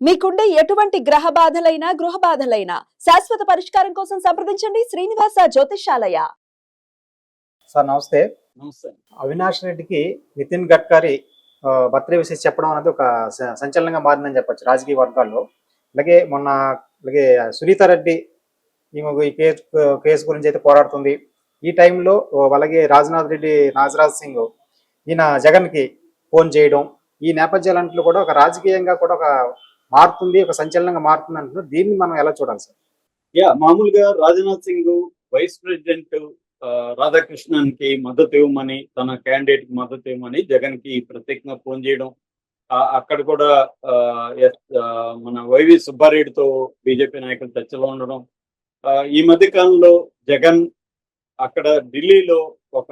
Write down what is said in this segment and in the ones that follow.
మీకుండే ఎటువంటి గ్రహ బాధలైనా గృహ బాధలైనా శాశ్వత పరిష్కారం కోసం సంప్రదించండి శ్రీనివాస జ్యోతిషాలయ సార్ నమస్తే. నమస్తే. అవినాష్ రెడ్డికి నితిన్ గడ్కరీ బర్త్డే విషయం చెప్పడం అనేది ఒక సంచలనంగా మారిందని చెప్పొచ్చు రాజకీయ వర్గాల్లో. అలాగే మొన్న అలాగే సునీత రెడ్డి ఈ కేసు కేసు గురించి అయితే పోరాడుతుంది. ఈ టైంలో అలాగే రాజ్నాథ్ రెడ్డి నాగరాజ్ సింగ్ ఈయన జగన్కి ఫోన్ చేయడం ఈ నేపథ్యాలంట్లో కూడా ఒక రాజకీయంగా కూడా ఒక మారుతుంది ఒక సంచలనంగా మారుతుంది అంటున్నారు. దీన్ని మనం ఎలా చూడాలి సార్? యా మామూలుగా రాజ్నాథ్ సింగ్ వైస్ ప్రెసిడెంట్ రాధాకృష్ణన్కి మద్దతు ఇవ్వమని తన క్యాండిడేట్కి మద్దతు ఇవ్వమని జగన్కి ప్రత్యేకంగా ఫోన్ చేయడం అక్కడ కూడా మన వైవి సుబ్బారెడ్డితో బీజేపీ నాయకులు చర్చలో ఉండడం ఆ, ఈ మధ్య కాలంలో జగన్ అక్కడ ఢిల్లీలో ఒక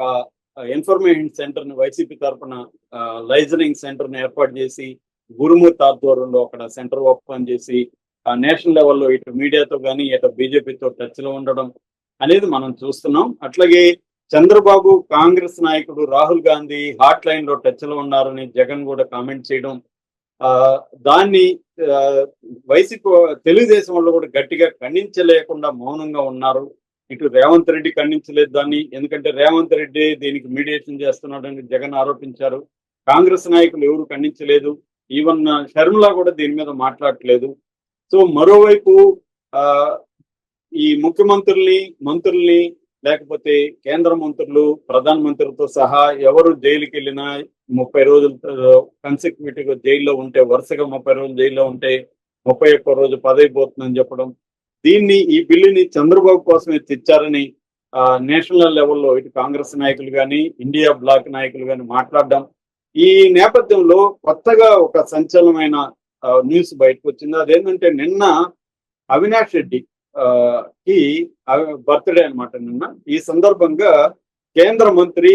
ఇన్ఫర్మేషన్ సెంటర్ని వైసీపీ తరఫున లైజనింగ్ సెంటర్ని ఏర్పాటు చేసి గురుమూర్తి ఆధ్వర్యంలో అక్కడ సెంటర్ ఓపెన్ చేసి ఆ నేషనల్ లెవెల్లో ఇటు మీడియాతో కానీ ఇటు బీజేపీతో టచ్లో ఉండడం అనేది మనం చూస్తున్నాం. అట్లాగే చంద్రబాబు కాంగ్రెస్ నాయకుడు రాహుల్ గాంధీ హాట్ లైన్లో టచ్ ఉన్నారని జగన్ కూడా కామెంట్ చేయడం ఆ దాన్ని వైసీపీ తెలుగుదేశం వాళ్ళు కూడా గట్టిగా ఖండించలేకుండా మౌనంగా ఉన్నారు. ఇటు రేవంత్ రెడ్డి ఖండించలేదు దాన్ని. ఎందుకంటే రేవంత్ రెడ్డి దీనికి మీడియేషన్ చేస్తున్నాడని జగన్ ఆరోపించారు. కాంగ్రెస్ నాయకులు ఎవరు ఖండించలేదు. ఈవెన్ షర్మిల uh, కూడా దీని మీద మాట్లాడట్లేదు. సో మరోవైపు ఆ ఈ ముఖ్యమంత్రుల్ని మంత్రుల్ని లేకపోతే కేంద్ర మంత్రులు ప్రధాన మంత్రులతో సహా ఎవరు జైలుకి వెళ్ళినా ముప్పై రోజులు కన్సిక్యూటివ్ జైల్లో ఉంటే వరుసగా ముప్పై రోజులు జైల్లో ఉంటే ముప్పై ఒక్క రోజు పదవి పోతుందని చెప్పడం. దీన్ని ఈ బిల్లుని చంద్రబాబు కోసమే తెచ్చారని ఆ, నేషనల్ లెవెల్లో ఇటు కాంగ్రెస్ నాయకులు కానీ ఇండియా బ్లాక్ నాయకులు కానీ మాట్లాడడం. ఈ నేపథ్యంలో కొత్తగా ఒక సంచలనమైన న్యూస్ బయటకు వచ్చింది అదేంటంటే నిన్న అవినాష్ రెడ్డి కి బర్త్డే అన్నమాట నిన్న. ఈ సందర్భంగా కేంద్ర మంత్రి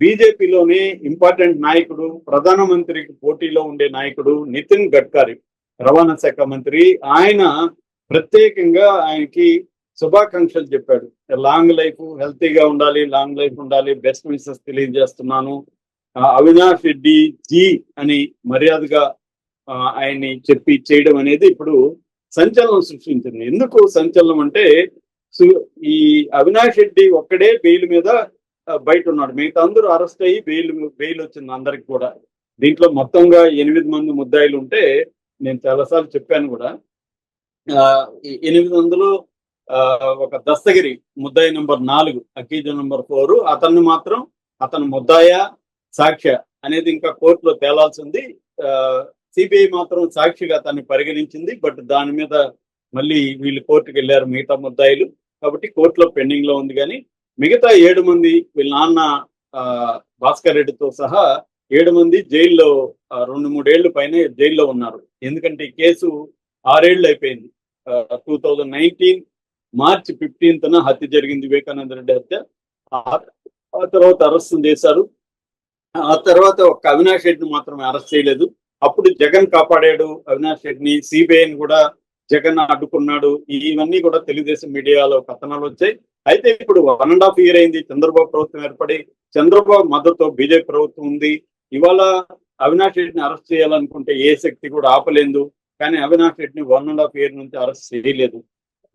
బీజేపీలోనే ఇంపార్టెంట్ నాయకుడు ప్రధానమంత్రికి పోటీలో ఉండే నాయకుడు నితిన్ గడ్కరీ రవాణా శాఖ మంత్రి. ఆయన ప్రత్యేకంగా ఆయనకి శుభాకాంక్షలు చెప్పాడు. లాంగ్ లైఫ్ హెల్తీగా ఉండాలి లాంగ్ లైఫ్ ఉండాలి బెస్ట్ విషెస్ తెలియజేస్తున్నాను. అవినాష్ రెడ్డి జీ అని మర్యాదగా ఆ, ఆయన్ని చెప్పి చేయడం అనేది ఇప్పుడు సంచలనం సృష్టించింది. ఎందుకు సంచలనం అంటే సు- ఈ అవినాష్ రెడ్డి ఒక్కడే బెయిల్ మీద బయట ఉన్నాడు. మిగతా అందరూ అరెస్ట్ అయ్యి బెయిల్ బెయిల్ వచ్చింది అందరికి కూడా. దీంట్లో మొత్తంగా ఎనిమిది మంది ముద్దాయిలు ఉంటే నేను చాలాసార్లు చెప్పాను కూడా. ఆ, ఎనిమిది వందలు ఆ, ఒక దస్తగిరి ముద్దాయి నెంబర్ నాలుగు అకీజ నంబర్ ఫోర్ అతన్ని మాత్రం అతను ముద్దాయ సాక్ష్య అనేది ఇంకా కోర్టులో తేలాల్సింది. సిబిఐ మాత్రం సాక్షిగా తను పరిగణించింది బట్ దాని మీద మళ్ళీ వీళ్ళు కోర్టుకు వెళ్ళారు మిగతా ముద్దాయిలు. కాబట్టి కోర్టులో పెండింగ్లో ఉంది కానీ మిగతా ఏడు మంది వీళ్ళ నాన్న ఆ, భాస్కర్ రెడ్డితో సహా ఏడు మంది జైల్లో రెండు మూడేళ్ళు పైన జైల్లో ఉన్నారు. ఎందుకంటే ఈ కేసు ఆరేళ్ళు అయిపోయింది. Two thousand nineteen March fifteenth హత్య జరిగింది వివేకానంద రెడ్డి హత్య. ఆ- తర్వాత అరెస్టు చేశారు. ఆ తర్వాత ఒక అవినాష్ రెడ్డిని మాత్రమే అరెస్ట్ చేయలేదు. అప్పుడు జగన్ కాపాడాడు. అవినాష్ రెడ్డిని సిబిఐని కూడా జగన్ అడ్డుకున్నాడు. ఇవన్నీ కూడా తెలుగుదేశం మీడియాలో కథనాలు వచ్చాయి. అయితే ఇప్పుడు వన్ అండ్ హాఫ్ ఇయర్ అయింది. చంద్రబాబు ప్రభుత్వం ఏర్పడి చంద్రబాబు మద్దతు బీజేపీ ప్రభుత్వం ఉంది. ఇవాళ అవినాష్ రెడ్డిని అరెస్ట్ చేయాలనుకుంటే ఏ శక్తి కూడా ఆపలేదు. కానీ అవినాష్ రెడ్డిని వన్ అండ్ హాఫ్ ఇయర్ నుంచి అరెస్ట్ చేయలేదు.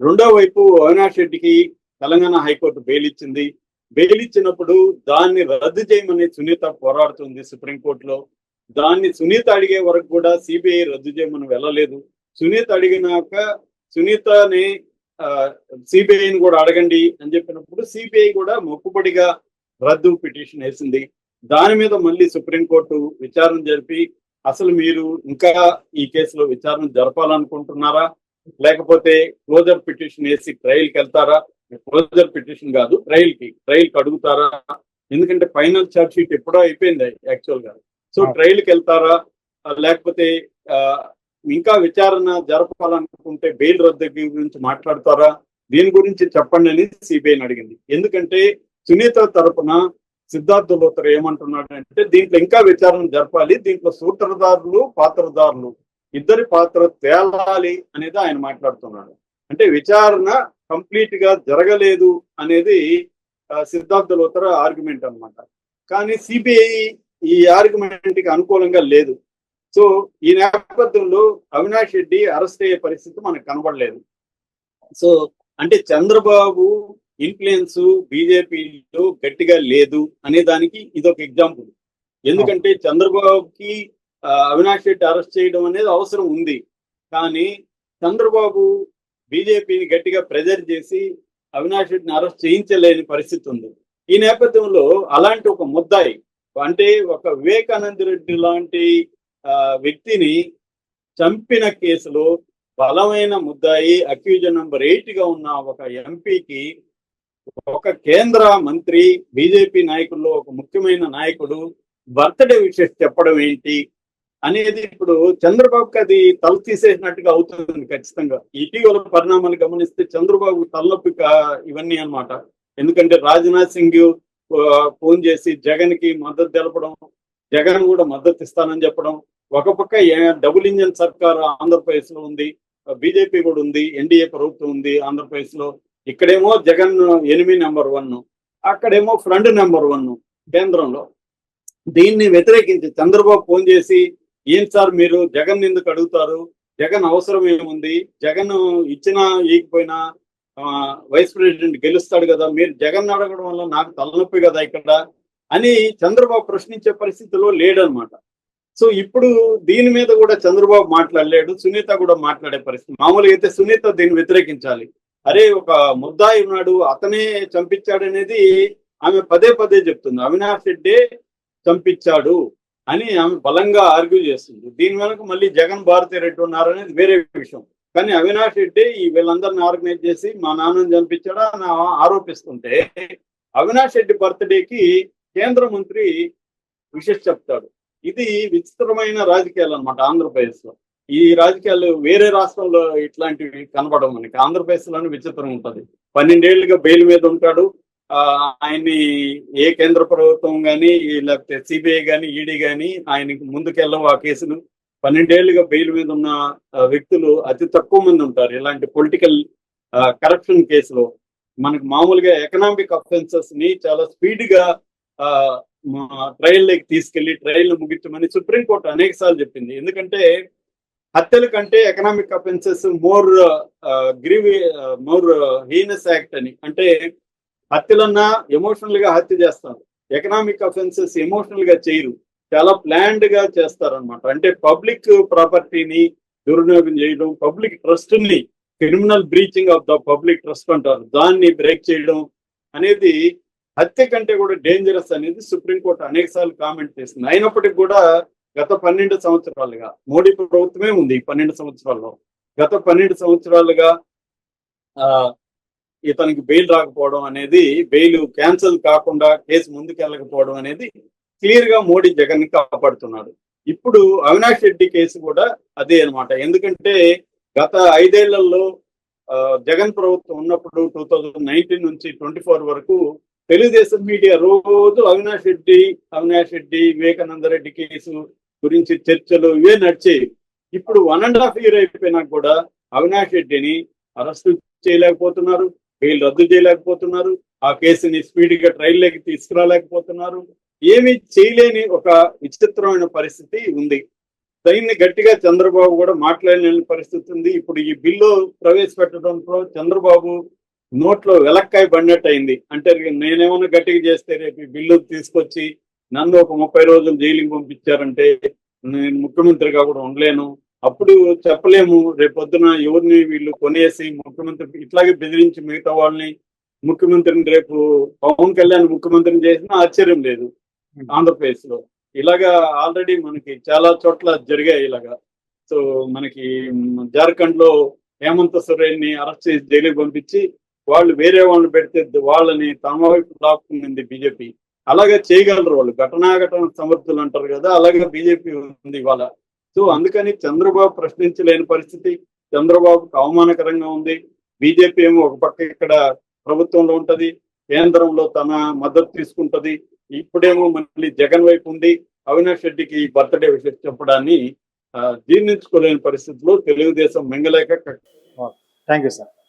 రెండో వైపు అవినాష్ రెడ్డికి తెలంగాణ హైకోర్టు బెయిల్ ఇచ్చింది. బెయిల్ ఇచ్చినప్పుడు దాన్ని రద్దు చేయమని సునీత పోరాడుతుంది సుప్రీంకోర్టులో. దాన్ని సునీత అడిగే వరకు కూడా సిబిఐ రద్దు చేయమని వెళ్ళలేదు. సునీత అడిగినాక సునీతని సిబిఐని కూడా అడగండి అని చెప్పినప్పుడు సిబిఐ కూడా మొక్కుబడిగా రద్దు పిటిషన్ వేసింది. దాని మీద మళ్ళీ సుప్రీంకోర్టు విచారణ జరిపి అసలు మీరు ఇంకా ఈ కేసులో విచారణ జరపాలనుకుంటున్నారా? లేకపోతే క్లోజర్ పిటిషన్ వేసి ట్రయల్కి వెళ్తారా? క్లోజర్ పిటిషన్ కాదు ట్రయల్కి ట్రయల్కి అడుగుతారా? ఎందుకంటే ఫైనల్ ఛార్జ్ షీట్ ఎప్పుడో అయిపోయింది యాక్చువల్గా సో. ట్రయల్కి వెళ్తారా? లేకపోతే ఇంకా విచారణ జరపాలనుకుంటే బెయిల్ రద్దు గురించి మాట్లాడతారా? దీని గురించి చెప్పండి అని సిబిఐని అడిగింది. ఎందుకంటే సునీత తరపున సిద్ధార్థ లోతర్ ఏమంటున్నాడు అంటే దీంట్లో ఇంకా విచారణ జరపాలి. దీంట్లో సూత్రధారులు పాత్రధారులు. ఇద్దరి పాత్ర తేలాలి అనేది ఆయన మాట్లాడుతున్నాడు. అంటే విచారణ కంప్లీట్గా జరగలేదు అనేది సిద్ధార్థ లోతర ఆర్గ్యుమెంట్ అన్నమాట. కానీ సిబిఐ ఈ ఆర్గ్యుమెంట్కి అనుకూలంగా లేదు. సో ఈ నేపథ్యంలో అవినాష్ రెడ్డి అరెస్ట్ అయ్యే పరిస్థితి మనకు కనబడలేదు. సో అంటే చంద్రబాబు ఇన్ఫ్లుయెన్స్ బీజేపీలో గట్టిగా లేదు అనే దానికి ఇదొక ఎగ్జాంపుల్. ఎందుకంటే చంద్రబాబుకి అవినాష్ రెడ్డి అరెస్ట్ చేయడం అనేది అవసరం ఉంది. కానీ చంద్రబాబు బీజేపీని గట్టిగా ప్రెజర్ చేసి అవినాష్ రెడ్డిని అరెస్ట్ చేయించలేని పరిస్థితి ఉంది. ఈ నేపథ్యంలో అలాంటి ఒక ముద్దాయి అంటే ఒక వివేకానంద రెడ్డి లాంటి ఆ, వ్యక్తిని చంపిన కేసులో బలమైన ముద్దాయి అక్యూజన్ నంబర్ ఎయిట్గా ఉన్న ఒక ఎంపీకి ఒక కేంద్ర మంత్రి బీజేపీ నాయకుల్లో ఒక ముఖ్యమైన నాయకుడు బర్త్డే విషెస్ చెప్పడం ఏంటి? అనేది ఇప్పుడు చంద్రబాబుకి అది తల తీసేసినట్టుగా అవుతుంది ఖచ్చితంగా. ఇటీవల పరిణామాలు గమనిస్తే చంద్రబాబు తలనొప్పి ఇవన్నీ అన్నమాట. ఎందుకంటే రాజ్నాథ్ సింగ్ ఫోన్ చేసి జగన్కి మద్దతు తెలపడం జగన్ కూడా మద్దతు ఇస్తానని చెప్పడం ఒక పక్క డబుల్ ఇంజన్ సర్కార్ ఆంధ్రప్రదేశ్లో ఉంది బీజేపీ కూడా ఉంది ఎన్డీఏ ప్రభుత్వం ఉంది ఆంధ్రప్రదేశ్లో ఇక్కడేమో జగన్ ఎనిమి నెంబర్ వన్ అక్కడేమో ఫ్రంట్ నెంబర్ వన్ కేంద్రంలో. దీన్ని వ్యతిరేకించి చంద్రబాబు ఫోన్ చేసి ఏం సార్ మీరు? జగన్ ఎందుకు అడుగుతారు? జగన్ అవసరం ఏముంది? జగన్ ఇచ్చినా ఇకపోయినా ఆ, వైస్ ప్రెసిడెంట్ గెలుస్తాడు కదా మీరు జగన్ అడగడం వల్ల నాకు తలనొప్పి కదా ఇక్కడ అని చంద్రబాబు ప్రశ్నించే పరిస్థితిలో లేడనమాట. సో ఇప్పుడు దీని మీద కూడా చంద్రబాబు మాట్లాడలేడు సునీత కూడా మాట్లాడే పరిస్థితి. మామూలుగా అయితే సునీత దీన్ని వ్యతిరేకించాలి. అరే ఒక ముద్దాయి ఉన్నాడు అతనే చంపించాడు అనేది ఆమె పదే పదే చెప్తుంది. అవినాష్ రెడ్డి చంపించాడు. అని ఆమె బలంగా ఆర్గ్యూ చేస్తుంది. దీని వెనక మళ్ళీ జగన్ భారతి రెడ్డి ఉన్నారు అనేది వేరే విషయం. కానీ అవినాష్ రెడ్డి ఈ వీళ్ళందరిని ఆర్గనైజ్ చేసి మా నాన్నని చంపించాడా అని ఆరోపిస్తుంటే అవినాష్ రెడ్డి బర్త్డేకి కేంద్ర మంత్రి విషెస్ చెప్తాడు. ఇది విచిత్రమైన రాజకీయాలు అనమాట ఆంధ్రప్రదేశ్లో ఈ రాజకీయాలు వేరే రాష్ట్రంలో ఇట్లాంటివి కనబడవు మనకి. ఆంధ్రప్రదేశ్లోనే విచిత్రం ఉంటది. పన్నెండేళ్ళుగా బెయిల్ మీద ఉంటాడు. ఆయన్ని ఏ కేంద్ర ప్రభుత్వం కానీ లేకపోతే సిబిఐ కానీ ఈడీ కానీ ఆయనకి ముందుకెళ్ళవు ఆ కేసులు పన్నెండేళ్ళుగా బెయిల్ మీద ఉన్న వ్యక్తులు అతి తక్కువ మంది ఉంటారు. ఇలాంటి పొలిటికల్ కరప్షన్ కేసులో మనకు మామూలుగా ఎకనామిక్ అఫెన్సెస్ని చాలా స్పీడ్గా ట్రయల్ తీసుకెళ్ళి ట్రయల్ ముగించమని సుప్రీంకోర్టు అనేక సార్లు చెప్పింది. ఎందుకంటే హత్యల కంటే economic offences more grievous more heinous act అని. అంటే హత్యలన్నా ఎమోషనల్గా హత్య చేస్తారు. ఎకనామిక్ అఫెన్సెస్ ఎమోషనల్గా చేయరు. చాలా ప్లాన్డ్గా చేస్తారనమాట అంటే పబ్లిక్ ప్రాపర్టీని దుర్వినియోగం చేయడం public ట్రస్ట్ని criminal breaching of the public trust అంటారు. దాన్ని బ్రేక్ చేయడం అనేది హత్య కంటే కూడా డేంజరస్ అనేది సుప్రీంకోర్టు అనేక సార్లు కామెంట్ చేసింది. అయినప్పటికీ కూడా గత పన్నెండు సంవత్సరాలుగా మోడీ ప్రభుత్వమే ఉంది పన్నెండు సంవత్సరాల్లో. గత పన్నెండు సంవత్సరాలుగా ఆ ఇతనికి బెయిల్ రాకపోవడం అనేది బెయిల్ క్యాన్సిల్ కాకుండా కేసు ముందుకెళ్ళకపోవడం అనేది క్లియర్గా మోడీ జగన్ని కాపాడుతున్నాడు. ఇప్పుడు అవినాష్ రెడ్డి కేసు కూడా అదే అన్నమాట. ఎందుకంటే గత ఐదేళ్ళలో ఆ, జగన్ ప్రభుత్వం ఉన్నప్పుడు టూ థౌజండ్ నైన్టీన్ నుంచి ట్వంటీ ఫోర్ వరకు తెలుగుదేశం మీడియా రోజు అవినాష్ రెడ్డి అవినాష్ రెడ్డి వివేకానంద రెడ్డి కేసు గురించి చర్చలు ఇవే నడిచేవి. ఇప్పుడు వన్ అండ్ హాఫ్ ఇయర్ అయిపోయినా కూడా అవినాష్ రెడ్డిని అరెస్టు చేయలేకపోతున్నారు. వీళ్ళు రద్దు చేయలేకపోతున్నారు. ఆ కేసుని స్పీడ్గా ట్రైల్లోకి లోకి తీసుకురాలేకపోతున్నారు. ఏమీ చేయలేని ఒక విచిత్రమైన పరిస్థితి ఉంది. దీన్ని గట్టిగా చంద్రబాబు కూడా మాట్లాడలేని పరిస్థితి ఉంది. ఇప్పుడు ఈ బిల్లు ప్రవేశపెట్టడంతో చంద్రబాబు నోట్లో వెలక్కాయ పడినట్టు అయింది అంటే నేనేమన్నా గట్టిగా చేస్తే రేపు ఈ బిల్లు తీసుకొచ్చి నన్ను ఒక ముప్పై రోజులు జైలుకి పంపించారంటే నేను ముఖ్యమంత్రిగా కూడా ఉండలేను. అప్పుడు చెప్పలేము రేపొద్దున ఎవరిని వీళ్ళు కొనేసి ముఖ్యమంత్రి ఇట్లాగే బెదిరించి మిగతా వాళ్ళని ముఖ్యమంత్రిని రేపు పవన్ కళ్యాణ్ ముఖ్యమంత్రిని చేసినా ఆశ్చర్యం లేదు ఆంధ్రప్రదేశ్లో ఇలాగా ఆల్రెడీ మనకి చాలా చోట్ల జరిగాయి ఇలాగా. సో మనకి జార్ఖండ్లో హేమంత్ సొరేన్ని అరెస్ట్ చేసి జైలుకి పంపించి వాళ్ళు వేరే వాళ్ళని పెడితే వాళ్ళని తమ వైపు లాక్కునింది బీజేపీ. అలాగే చేయగలరు వాళ్ళు. ఘటనాఘటన సమర్థులు అంటారు కదా అలాగే బీజేపీ ఉంది ఇవాళ. సో అందుకని చంద్రబాబు ప్రశ్నించలేని పరిస్థితి. చంద్రబాబుకు అవమానకరంగా ఉంది. బీజేపీ ఏమో ఒక పక్క ఇక్కడ ప్రభుత్వంలో ఉంటది కేంద్రంలో తన మద్దతు తీసుకుంటది. ఇప్పుడేమో మళ్ళీ జగన్ వైపు ఉంది. అవినాష్ రెడ్డికి బర్త్డే విషయం చెప్పడాన్ని జీర్ణించుకోలేని పరిస్థితిలో తెలుగుదేశం మింగలేక థ్యాంక్ యూ సార్